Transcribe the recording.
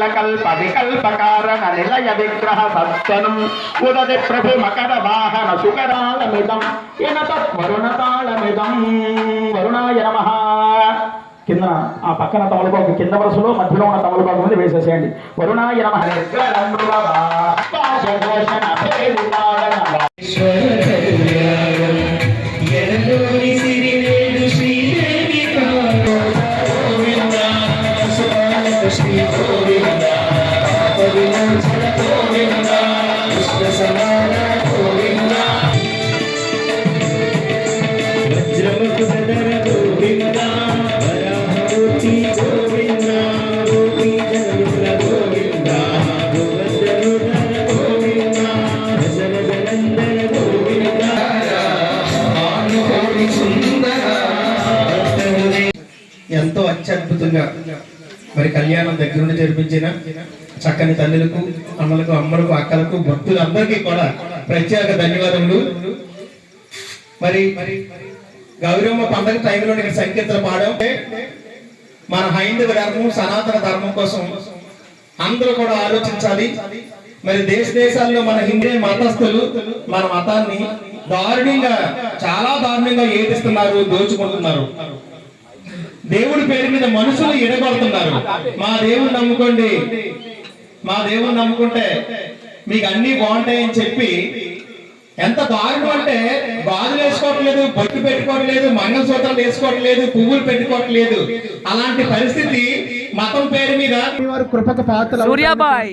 సకల కల్ప వికల్ప కారణ నిలయ విగ్రహ సత్సనం. ఉదది ప్రభు మకర వాహన సుకరాళమిదం ఇనత వరుణతాళమిదం వరుణాయ నమ. కింద ఆ పక్కన తమలపాకు కింద వరుసలో మధ్యలో ఉన్న తమలపాకు మీద వేసేసేయండి. వరుణాయ నమ. Thank you. ఎంతో అత్యద్భుతంగా మరి కళ్యాణం దగ్గర జరిపించిన చక్కని తల్లులకు అమ్మలకు అమ్మలకు అక్కలకు భక్తులందరికీ కూడా ప్రత్యేక ధన్యవాదములు. మరి గౌరవ పండగ టైంలో ఇక్కడ సంకీర్తన పాడాం. మన హైందవ ధర్మం సనాతన ధర్మం కోసం అందరూ కూడా ఆలోచించాలి. మరి దేశ దేశాల్లో మన హిందూ మతస్థులు మన మతాన్ని దారుణంగా చాలా దారుణంగా ఏడిస్తున్నారు దోచుకుంటున్నారు. దేవుడి పేరు మీద మనుషులు ఎడగొడుతున్నారు. మా దేవుడు నమ్ముకోండి. మా దేవుని నమ్ముకుంటే మీకు అన్ని బాగుంటాయని చెప్పి ఎంత దారుణం అంటే గాజులు వేసుకోవట్లేదు బొట్టు పెట్టుకోవట్లేదు మంగళసూత్రాలు వేసుకోవట్లేదు పువ్వులు పెట్టుకోవట్లేదు. అలాంటి పరిస్థితి మతం పేరు మీద వారి కృపకు పాత్ర సూర్యాబాయ్.